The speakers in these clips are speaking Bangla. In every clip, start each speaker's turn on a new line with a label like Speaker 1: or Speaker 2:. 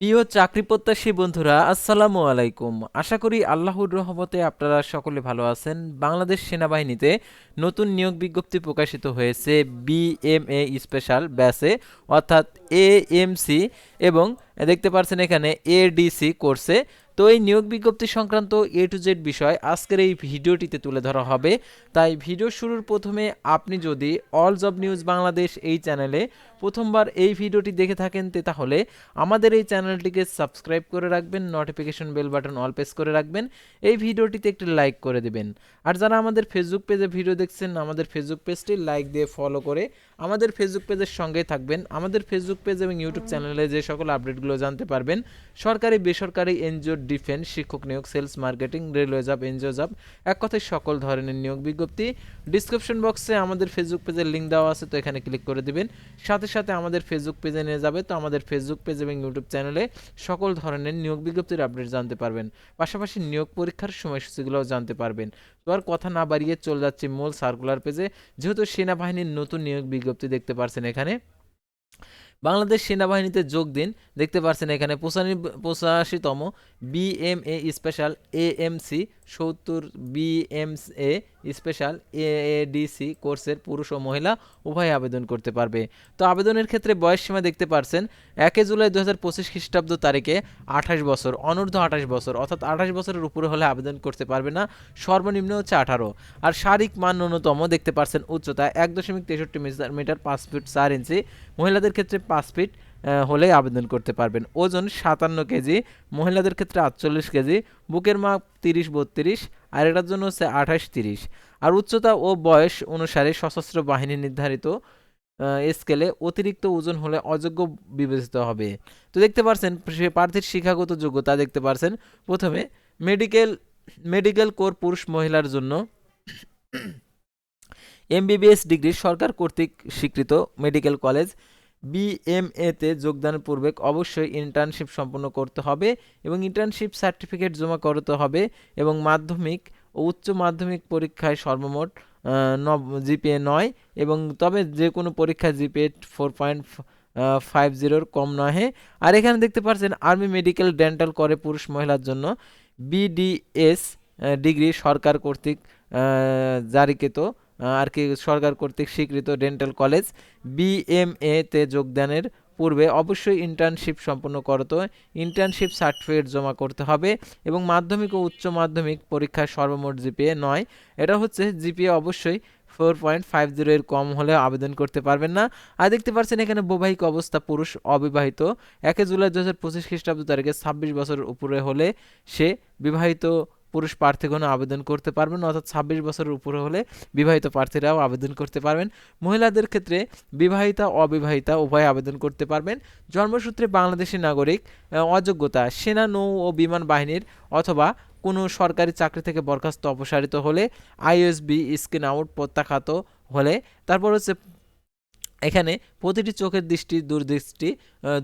Speaker 1: প্রিয় চাকরি প্রত্যাশী বন্ধুরা আসসালামু আলাইকুম আশা করি আল্লাহর রহমতে আপনারা সকলে ভালো আছেন বাংলাদেশ সেনাবাহিনীতে নতুন নিয়োগ বিজ্ঞপ্তি প্রকাশিত হয়েছে বিএমএ স্পেশাল ব্যাসে অর্থাৎ এএমসি এবং দেখতে পাচ্ছেন এখানে এডিসি কোর্সে তো এই নিয়োগ বিজ্ঞপ্তি সংক্রান্ত এ টু জেড বিষয় আজকের এই ভিডিওটিতে তুলে ধরা হবে তাই ভিডিও শুরুর প্রথমে আপনি যদি অল জব নিউজ বাংলাদেশ এই চ্যানেলে প্রথমবার এই ভিডিওটি দেখে থাকেন তে তাহলে আমাদের এই চ্যানেলটিকে সাবস্ক্রাইব করে রাখবেন notification bell button all press করে রাখবেন এই ভিডিওটিতে একটি লাইক করে দেবেন আর যারা আমাদের ফেসবুক পেজে ভিডিও দেখছেন আমাদের ফেসবুক পেজটি লাইক দিয়ে ফলো করে আমাদের ফেসবুক পেজের সঙ্গে থাকবেন আমাদের ফেসবুক পেজ এবং ইউটিউব চ্যানেলে যে সকল আপডেটগুলো জানতে পারবেন সরকারি বেসরকারি এনজিও ডিফেন্স শিক্ষক নিয়োগ sales marketing railway job NGO job এক কথায় সকল ধরনের নিয়োগ বিজ্ঞপ্তি ডিসক্রিপশন বক্সে আমাদের ফেসবুক পেজের লিঙ্ক দেওয়া আছে তো এখানে ক্লিক করে দেবেন সাথে সাথে আমাদের ফেসবুক পেজে নিয়ে যাবে তো আমাদের ফেসবুক পেজ এবং ইউটিউব চ্যানেলে সকল ধরনের নিয়োগ বিজ্ঞপ্তির আপডেট জানতে পারবেন পাশাপাশি নিয়োগ পরীক্ষার সময়সূচিগুলোও জানতে পারবেন তো আর কথা না বাড়িয়ে চলে যাচ্ছে মূল সার্কুলার পেজে যেহেতু সেনাবাহিনীর নতুন নিয়োগ বিজ্ঞপ্তি দেখতে পারছেন এখানে বাংলাদেশ সেনাবাহিনীতে যোগ দিন দেখতে পারছেন এখানে পঁচাশি পঁচাশিতম বিএমএ স্পেশাল এএমসি সত্তর বিএমএ স্পেশাল এডিসি কোর্সের পুরুষ ও মহিলা উভয় আবেদন করতে পারবে তো আবেদনের ক্ষেত্রে বয়স সীমা দেখতে পারছেন একে জুলাই দু হাজার পঁচিশ খ্রিস্টাব্দ তারিখে আঠাশ বছর অনূর্ধ্ব আঠাশ বছর অর্থাৎ আঠাশ বছরের উপরে হলে আবেদন করতে পারবে না সর্বনিম্ন হচ্ছে আঠারো আর শারীরিক মান ন্যূনতম দেখতে পারছেন উচ্চতা এক দশমিক তেষট্টি মিটার পাঁচ ফিট চার ইঞ্চি মহিলাদের ক্ষেত্রে পাঁচ ফিট হলে আবেদন করতে পারবেন ওজন সাতান্ন কেজি মহিলাদের ক্ষেত্রে আটচল্লিশ কেজি বুকের মাপ তিরিশ বত্রিশ আর এটার জন্য হচ্ছে আঠাশ তিরিশ আর উচ্চতা ও বয়স অনুসারে সশস্ত্র বাহিনী নির্ধারিত স্কেলে অতিরিক্ত ওজন হলে অযোগ্য বিবেচিত হবে তো দেখতে পারছেন সে প্রার্থীর শিক্ষাগত যোগ্যতা দেখতে পারছেন প্রথমে মেডিকেল মেডিকেল কোর পুরুষ মহিলার জন্য এমবিবিএস ডিগ্রি সরকার কর্তৃক স্বীকৃত মেডিকেল কলেজ বিএমএতে যোগদান পূর্বেক অবশ্যই ইন্টার্নশিপ সম্পন্ন করতে হবে এবং ইন্টার্নশিপ সার্টিফিকেট জমা করতে হবে এবং মাধ্যমিক ও উচ্চ মাধ্যমিক পরীক্ষায় সর্বমোট জিপিএ নয় এবং তবে যে কোনো পরীক্ষা জিপিএ ফোর পয়েন্ট ফাইভ জিরোর কম নহে আর এখানে দেখতে পাচ্ছেন আর্মি মেডিকেল ডেন্টাল করে পুরুষ মহিলার জন্য বিডিএস ডিগ্রি সরকার কর্তৃক জারিকৃত আর কি সরকার কর্তৃক স্বীকৃত ডেন্টাল কলেজ বিএমএ তে যোগদানের পূর্বে অবশ্যই ইন্টার্নশিপ সম্পন্ন করতে ইন্টার্নশিপ সার্টিফিকেট জমা করতে হবে এবং মাধ্যমিক ও উচ্চ মাধ্যমিক পরীক্ষায় সর্বমোট জিপিএ নয় এটা হচ্ছে জিপিএ অবশ্যই ফোর পয়েন্ট ফাইভ জিরো এর কম হলে আবেদন করতে পারবেন না আর দেখতে পাচ্ছেন এখানে বৈবাহিক অবস্থা পুরুষ অবিবাহিত একে জুলাই দু হাজার পঁচিশ খ্রিস্টাব্দ তারিখে ছাব্বিশ বছরের উপরে হলে সে বিবাহিত পুরুষ কোনো আবেদন করতে পারবেন অর্থাৎ ছাব্বিশ বছরের উপরে হলে বিবাহিত প্রার্থীরাও আবেদন করতে পারবেন মহিলাদের ক্ষেত্রে বিবাহিতা অবিবাহিতা উভয় আবেদন করতে পারবেন জন্মসূত্রে বাংলাদেশি নাগরিক অযোগ্যতা সেনা নৌ ও বিমান বাহিনীর অথবা কোনো সরকারি চাকরি থেকে বরখাস্ত অপসারিত হলে আইএসবি স্কিন আউট প্রত্যাখ্যাত হলে তারপর হচ্ছে এখানে প্রতিটি চোখের দৃষ্টি দূরদৃষ্টি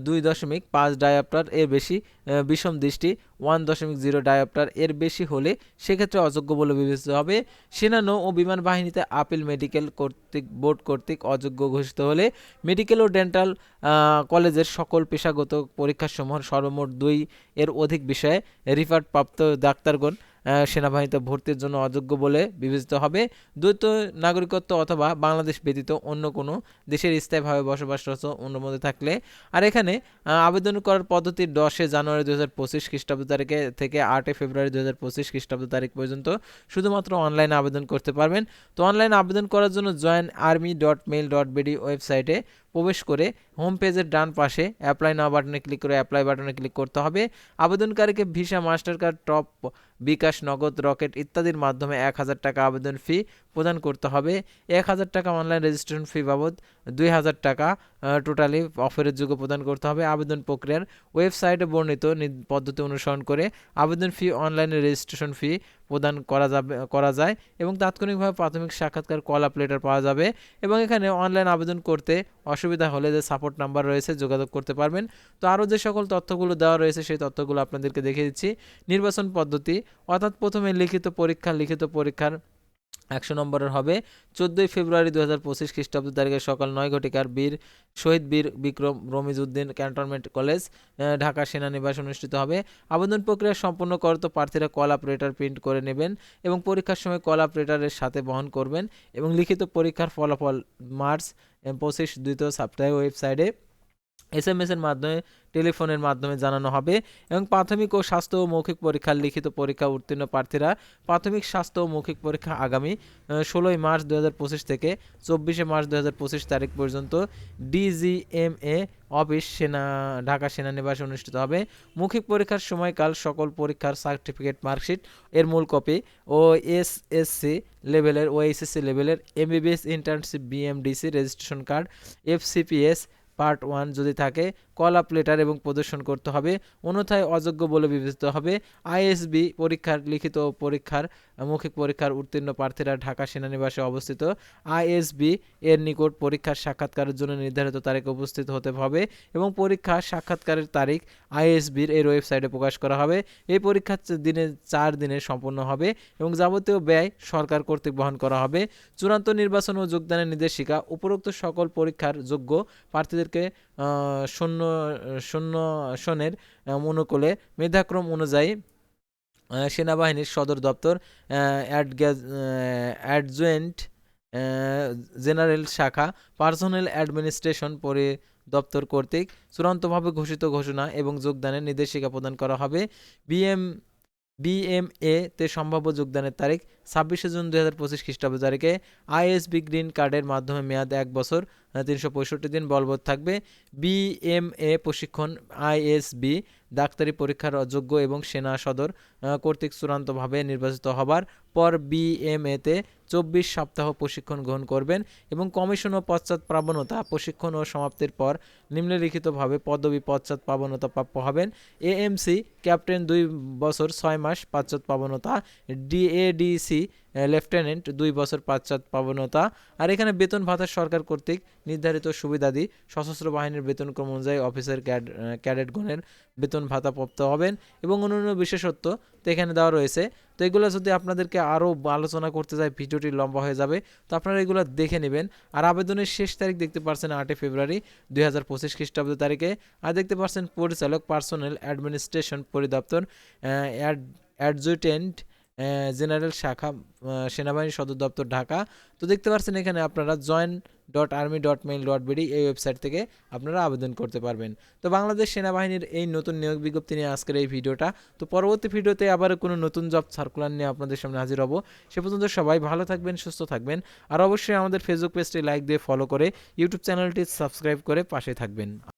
Speaker 1: দুই দশমিক পাঁচ ডায়াপ্টার এর বেশি বিষম দৃষ্টি ওয়ান দশমিক জিরো ডায়াপ্টার এর বেশি হলে সেক্ষেত্রে অযোগ্য বলে বিবেচিত হবে সেনা নৌ ও বিমান বাহিনীতে আপিল মেডিকেল কর্তৃক বোর্ড কর্তৃক অযোগ্য ঘোষিত হলে মেডিকেল ও ডেন্টাল কলেজের সকল পেশাগত সমূহ সর্বমোট দুই এর অধিক বিষয়ে রিফার্ট প্রাপ্ত ডাক্তারগণ সেনাবাহিনীতে ভর্তির জন্য অযোগ্য বলে বিবেচিত হবে দ্বৈত নাগরিকত্ব অথবা বাংলাদেশ ব্যতীত অন্য কোনো দেশের স্থায়ীভাবে বসবাসরত অনুমতি থাকলে আর এখানে আবেদন করার পদ্ধতি দশে জানুয়ারি দু হাজার পঁচিশ খ্রিস্টাব্দ তারিখে থেকে আটে ফেব্রুয়ারি দু হাজার পঁচিশ খ্রিস্টাব্দ তারিখ পর্যন্ত শুধুমাত্র অনলাইনে আবেদন করতে পারবেন তো অনলাইনে আবেদন করার জন্য join army dot mail dot BD ওয়েবসাইটে প্রবেশ করে হোম পেজের ডান পাশে অ্যাপ্লাই নাও বাটনে ক্লিক করে অ্যাপ্লাই বাটনে ক্লিক করতে হবে আবেদনকারীকে ভিসা মাস্টার কার্ড টপ বিকাশ নগদ রকেট ইত্যাদির মাধ্যমে এক হাজার টাকা আবেদন ফি প্রদান করতে হবে এক হাজার টাকা অনলাইন রেজিস্ট্রেশন ফি বাবদ দুই হাজার টাকা টোটালি অফারের যোগ্য প্রদান করতে হবে আবেদন প্রক্রিয়ার ওয়েবসাইটে বর্ণিত পদ্ধতি অনুসরণ করে আবেদন ফি অনলাইনে রেজিস্ট্রেশন ফি প্রদান করা যাবে করা যায় এবং তাৎক্ষণিকভাবে প্রাথমিক সাক্ষাৎকার কল আপ লেটার পাওয়া যাবে এবং এখানে অনলাইন আবেদন করতে অসুবিধা হলে যে সাপোর্ট নাম্বার রয়েছে যোগাযোগ করতে পারবেন তো আরও যে সকল তথ্যগুলো দেওয়া রয়েছে সেই তথ্যগুলো আপনাদেরকে দেখিয়ে দিচ্ছি নির্বাচন পদ্ধতি অর্থাৎ প্রথমে লিখিত পরীক্ষা লিখিত পরীক্ষার একশো নম্বরের হবে চোদ্দোই ফেব্রুয়ারি দু হাজার পঁচিশ খ্রিস্টাব্দ তারিখে সকাল নয় ঘটিকার বীর শহীদ বীর বিক্রম রমিজউদ্দিন ক্যান্টনমেন্ট কলেজ ঢাকা সেনানিবাস অনুষ্ঠিত হবে আবেদন প্রক্রিয়া সম্পন্ন করত প্রার্থীরা কল অপারেটার প্রিন্ট করে নেবেন এবং পরীক্ষার সময় কল অপারেটারের সাথে বহন করবেন এবং লিখিত পরীক্ষার ফলাফল মার্চ পঁচিশ দ্বিতীয় সপ্তাহে ওয়েবসাইটে এস এম এসের মাধ্যমে টেলিফোনের মাধ্যমে জানানো হবে এবং প্রাথমিক ও স্বাস্থ্য ও মৌখিক পরীক্ষার লিখিত পরীক্ষা উত্তীর্ণ প্রার্থীরা প্রাথমিক স্বাস্থ্য ও মৌখিক পরীক্ষা আগামী ষোলোই মার্চ দু থেকে চব্বিশে মার্চ দু তারিখ পর্যন্ত ডিজিএমএ অফিস সেনা ঢাকা সেনানিবাসে অনুষ্ঠিত হবে মৌখিক পরীক্ষার সময়কাল সকল পরীক্ষার সার্টিফিকেট মার্কশিট এর মূল কপি ও এস এসএসসি লেভেলের ও এইচএসসি লেভেলের MBBS internship BMDC registration card FCPS part one যদি থাকে কল আপ লেটার এবং প্রদর্শন করতে হবে অন্যথায় অযোগ্য বলে বিবেচিত হবে আইএসবি পরীক্ষার লিখিত পরীক্ষার মৌখিক পরীক্ষার উত্তীর্ণ প্রার্থীরা ঢাকা সেনানিবাসে অবস্থিত আইএসবি এর নিকট পরীক্ষার সাক্ষাৎকারের জন্য নির্ধারিত তারিখে উপস্থিত হতে হবে এবং পরীক্ষা সাক্ষাৎকারের তারিখ আইএসবির এর ওয়েবসাইটে প্রকাশ করা হবে এই পরীক্ষা দিনে চার দিনে সম্পন্ন হবে এবং যাবতীয় ব্যয় সরকার কর্তৃক বহন করা হবে চূড়ান্ত নির্বাচন ও যোগদানের নির্দেশিকা উপরোক্ত সকল পরীক্ষার যোগ্য প্রার্থীদেরকে শূন্য শূন্য সনের অনুকূলে মেধাক্রম অনুযায়ী সেনাবাহিনীর সদর দপ্তর অ্যাডজয়েন্ট জেনারেল শাখা পার্সোনাল অ্যাডমিনিস্ট্রেশন পরে দপ্তর কর্তৃক চূড়ান্তভাবে ঘোষিত ঘোষণা এবং যোগদানের নির্দেশিকা প্রদান করা হবে বিএম বিএমএ তে সম্ভাব্য যোগদানের তারিখ ছাব্বিশে জুন দুই হাজার পঁচিশ খ্রিস্টাব্দ তারিখে আইএসবি গ্রিন কার্ডের মাধ্যমে মেয়াদ এক বছর তিনশো পঁয়ষট্টি দিন বলবৎ থাকবে বিএমএ প্রশিক্ষণ আইএসবি ডাক্তারি পরীক্ষার অযোগ্য এবং সেনা সদর কর্তৃক চূড়ান্তভাবে নির্বাচিত হবার পর বিএমএতে চব্বিশ সপ্তাহ প্রশিক্ষণ গ্রহণ করবেন এবং কমিশন ও পশ্চাৎ প্রাবণতা প্রশিক্ষণ ও সমাপ্তির পর নিম্নলিখিতভাবে পদবি পশ্চাৎ প্রাবণতা প্রাপ্য হবেন এএমসি ক্যাপ্টেন দুই বছর ছয় মাস পাশ্চাৎ প্রাবণতা ডিএডিসি লেফটেন্যান্ট দুই বছর পাশ্চাত প্রবণতা আর এখানে বেতন ভাতা সরকার কর্তৃক নির্ধারিত সুবিধাদি সশস্ত্র বাহিনীর বেতন ক্রম অনুযায়ী অফিসার ক্যাডেটগণের বেতন ভাতা প্রাপ্ত হবেন এবং অন্যান্য বিশেষত্ব তো এখানে দেওয়া রয়েছে তো এগুলো যদি আপনাদেরকে আরও আলোচনা করতে চাই ভিডিওটি লম্বা হয়ে যাবে তো আপনারা এগুলো দেখে নেবেন আর আবেদনের শেষ তারিখ দেখতে পারছেন আটই ফেব্রুয়ারি দুই হাজার পঁচিশ খ্রিস্টাব্দ তারিখে আর দেখতে পারছেন পরিচালক পার্সোনেল অ্যাডমিনিস্ট্রেশন পরিদপ্তর অ্যাডজুটেন্ট জেনারেল শাখা সেনাবাহিনী সদর দপ্তর ঢাকা তো দেখতে পাচ্ছেন এখানে আপনারা join dot army dot mail dot BD এই ওয়েবসাইট থেকে আপনারা আবেদন করতে পারবেন তো বাংলাদেশ সেনাবাহিনীর এই নতুন নিয়োগ বিজ্ঞপ্তি নিয়ে আজকের এই ভিডিওটা তো পরবর্তী ভিডিওতে আবার কোনো নতুন জব সার্কুলার নিয়ে আপনাদের সামনে হাজির হব সে পর্যন্ত সবাই ভালো থাকবেন সুস্থ থাকবেন আর অবশ্যই আমাদের ফেসবুক পেজটি লাইক দিয়ে ফলো করে ইউটিউব চ্যানেলটি সাবস্ক্রাইব করে পাশে থাকবেন